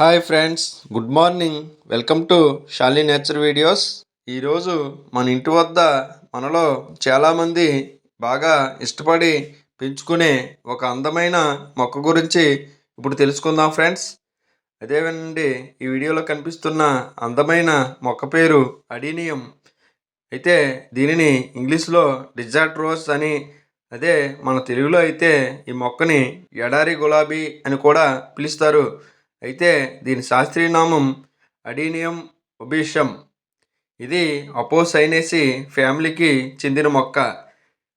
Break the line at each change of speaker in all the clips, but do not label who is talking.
Hi friends good morning welcome to Shali nature videos ఈరోజు మన ఇంటి వద్ద మనలో చాలామంది బాగా ఇష్టపడి పెంచుకునే ఒక అందమైన మొక్క గురించి ఇప్పుడు తెలుసుకుందాం ఫ్రెండ్స్ అదేనండి ఈ వీడియోలో కనిపిస్తున్న అందమైన మొక్క పేరు అడీనియం. అయితే దీనిని ఇంగ్లీష్లో డిజార్ట్ రోజ్ అని అదే మన తెలుగులో అయితే ఈ మొక్కని ఎడారి గులాబీ అని కూడా పిలుస్తారు. అయితే దీని శాస్త్రీయ నామం అడీనియం ఒబిషమ్ ఇది అపోసైనేసి ఫ్యామిలీకి చెందిన మొక్క.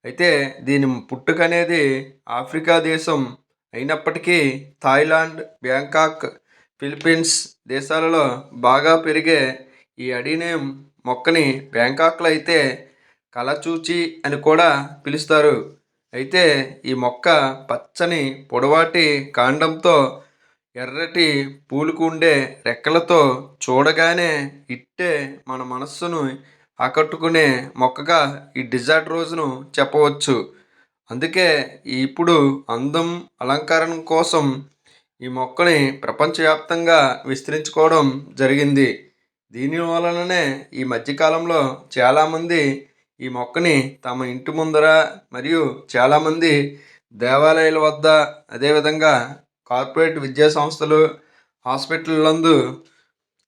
అయితే దీని పుట్టుక అనేది ఆఫ్రికా దేశం అయినప్పటికీ థాయిలాండ్ బ్యాంకాక్ ఫిలిప్పీన్స్ దేశాలలో బాగా పెరిగే ఈ అడీనియం మొక్కని బ్యాంకాక్లో అయితే కలచూచి అని కూడా పిలుస్తారు. అయితే ఈ మొక్క పచ్చని పొడవాటి కాండంతో ఎర్రటి పూలుకుండే రెక్కలతో చూడగానే ఇట్టే మన మనస్సును ఆకట్టుకునే మొక్కగా ఈ డిజార్ట్ రోజును చెప్పవచ్చు. అందుకే ఇప్పుడు అందం అలంకరణ కోసం ఈ మొక్కని ప్రపంచవ్యాప్తంగా విస్తరించుకోవడం జరిగింది. దీని వలననే ఈ మధ్యకాలంలో చాలామంది ఈ మొక్కని తమ ఇంటి ముందర మరియు చాలామంది దేవాలయాల వద్ద అదేవిధంగా కార్పొరేట్ విద్యా సంస్థలు హాస్పిటల్లందు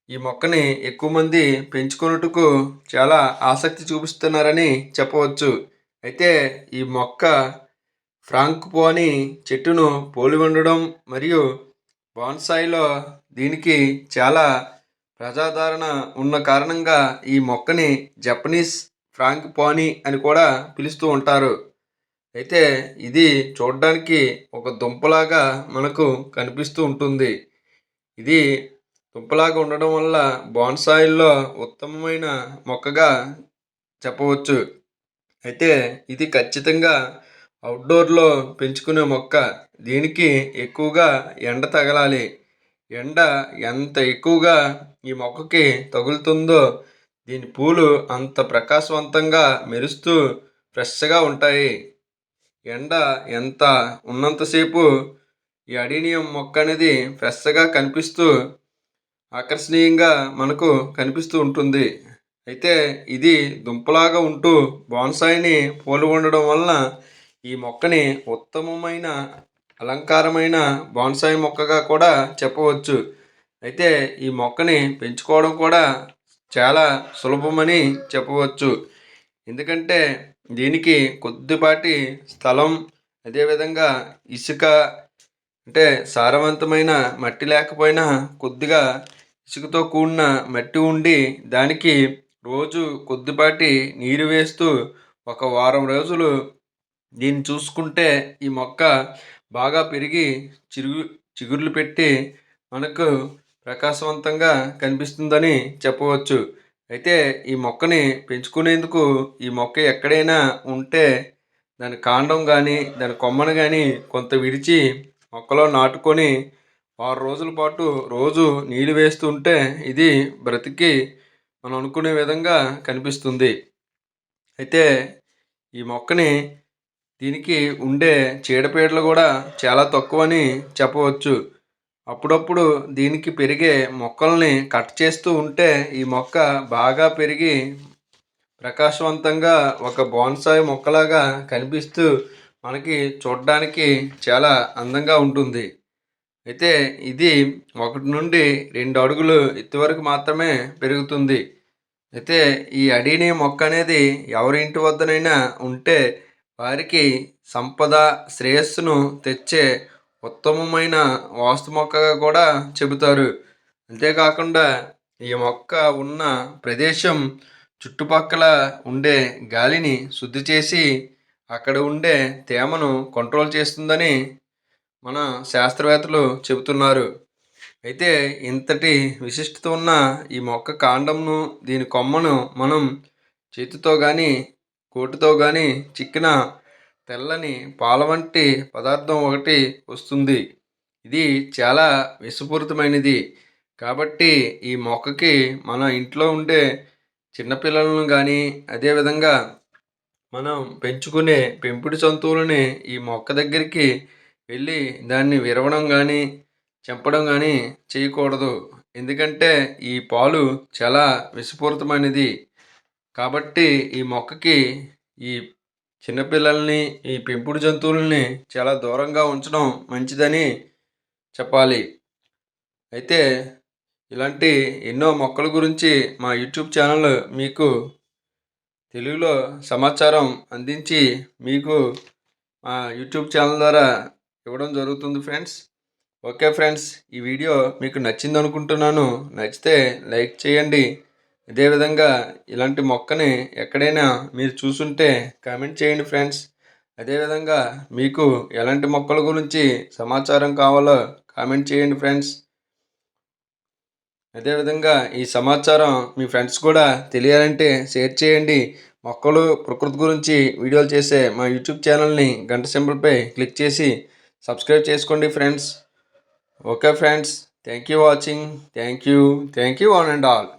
ఈ మొక్కని ఎక్కువ మంది పెంచుకున్నట్టుకు చాలా ఆసక్తి చూపిస్తున్నారని చెప్పవచ్చు. అయితే ఈ మొక్క ఫ్రాంక్ పోని చెట్టును పోలి ఉండడం మరియు బాన్సాయిలో దీనికి చాలా ప్రజాదరణ ఉన్న కారణంగా ఈ మొక్కని జపనీస్ ఫ్రాంక్పానీ అని కూడా పిలుస్తూ ఉంటారు. అయితే ఇది చూడడానికి ఒక దుంపలాగా మనకు కనిపిస్తూ ఉంటుంది. ఇది దుంపలాగా ఉండడం వల్ల బాన్సాయిల్లో ఉత్తమమైన మొక్కగా చెప్పవచ్చు. అయితే ఇది ఖచ్చితంగా అవుట్డోర్లో పెంచుకునే మొక్క. దీనికి ఎక్కువగా ఎండ తగలాలి. ఎండ ఎంత ఎక్కువగా ఈ మొక్కకి తగులుతుందో దీని పూలు అంత ప్రకాశవంతంగా మెరుస్తూ ఫ్రెష్గా ఉంటాయి. ఎండ ఎంత ఉన్నంతసేపు ఈ అడీనియం మొక్క అనేది ఫ్రెష్గా కనిపిస్తూ ఆకర్షణీయంగా మనకు కనిపిస్తూ ఉంటుంది. అయితే ఇది దుంపలాగా ఉంటూ బాన్సాయిని పోలి ఉండడం వలన ఈ మొక్కని ఉత్తమమైన అలంకారమైన బాన్సాయి మొక్కగా కూడా చెప్పవచ్చు. అయితే ఈ మొక్కని పెంచుకోవడం కూడా చాలా సులభమని చెప్పవచ్చు. ఎందుకంటే దీనికి కొద్దిపాటి స్థలం అదేవిధంగా ఇసుక అంటే సారవంతమైన మట్టి లేకపోయినా కొద్దిగా ఇసుకతో కూడిన మట్టి ఉండి దానికి రోజు కొద్దిపాటి నీరు వేస్తూ ఒక వారం రోజులు దీన్ని చూసుకుంటే ఈ మొక్క బాగా పెరిగి చిరుగు చిగుర్లు పెట్టి మనకు ప్రకాశవంతంగా కనిపిస్తుందని చెప్పవచ్చు. అయితే ఈ మొక్కని పెంచుకునేందుకు ఈ మొక్క ఎక్కడైనా ఉంటే దాని కాండం కానీ దాని కొమ్మను కానీ కొంత విడిచి మొక్కలో నాటుకొని ఆరు రోజుల పాటు రోజు నీళ్ళు వేస్తుంటే ఇది బ్రతికి మనం అనుకునే విధంగా కనిపిస్తుంది. అయితే ఈ మొక్కని దీనికి ఉండే చీడపీడలు కూడా చాలా తక్కువని చెప్పవచ్చు. అప్పుడప్పుడు దీనికి పెరిగే మొక్కల్ని కట్ చేస్తూ ఉంటే ఈ మొక్క బాగా పెరిగి ప్రకాశవంతంగా ఒక బోన్సాయి మొక్కలాగా కనిపిస్తూ మనకి చూడడానికి చాలా అందంగా ఉంటుంది. అయితే ఇది ఒకటి నుండి రెండు అడుగులు ఎత్తు వరకు మాత్రమే పెరుగుతుంది. అయితే ఈ అడీని మొక్క అనేది ఎవరి ఇంటి వద్దనైనా ఉంటే వారికి సంపద శ్రేయస్సును తెచ్చే ఉత్తమమైన వాస్తు మొక్కగా కూడా చెబుతారు. అంతేకాకుండా ఈ మొక్క ఉన్న ప్రదేశం చుట్టుపక్కల ఉండే గాలిని శుద్ధి చేసి అక్కడ ఉండే తేమను కంట్రోల్ చేస్తుందని మన శాస్త్రవేత్తలు చెబుతున్నారు. అయితే ఇంతటి విశిష్టత ఉన్న ఈ మొక్క కాండంను దీని కొమ్మను మనం చేతితో కానీ కోటుతో కానీ చిక్కిన తెల్లని పాల వంటి పదార్థం ఒకటి వస్తుంది. ఇది చాలా విషపూరితమైనది కాబట్టి ఈ మొక్కకి మన ఇంట్లో ఉండే చిన్నపిల్లలను కానీ అదేవిధంగా మనం పెంచుకునే పెంపుడు జంతువులని ఈ మొక్క దగ్గరికి వెళ్ళి దాన్ని విరవడం కానీ చంపడం కానీ చేయకూడదు. ఎందుకంటే ఈ పాలు చాలా విషపూరితమైనది కాబట్టి ఈ మొక్కకి ఈ చిన్నపిల్లల్ని ఈ పెంపుడు జంతువుల్ని చాలా దూరంగా ఉంచడం మంచిదని చెప్పాలి. అయితే ఇలాంటి ఎన్నో మొక్కల గురించి మా యూట్యూబ్ ఛానల్ మీకు తెలుగులో సమాచారం అందించి మీకు మా యూట్యూబ్ ఛానల్ ద్వారా ఇవ్వడం జరుగుతుంది ఫ్రెండ్స్. ఓకే ఫ్రెండ్స్ ఈ వీడియో మీకు నచ్చింది అనుకుంటున్నాను నచ్చితే లైక్ చేయండి. అదేవిధంగా ఇలాంటి మొక్కని ఎక్కడైనా మీరు చూసుంటే కామెంట్ చేయండి ఫ్రెండ్స్. అదేవిధంగా మీకు ఎలాంటి మొక్కల గురించి సమాచారం కావాలో కామెంట్ చేయండి ఫ్రెండ్స్. అదేవిధంగా ఈ సమాచారం మీ ఫ్రెండ్స్ కూడా తెలియాలంటే షేర్ చేయండి. మొక్కలు ప్రకృతి గురించి వీడియోలు చేసే మా యూట్యూబ్ ఛానల్ని గంట సింబల్పై క్లిక్ చేసి సబ్స్క్రైబ్ చేసుకోండి friends. Okay friends thank you watching. Thank you. Thank you one and all.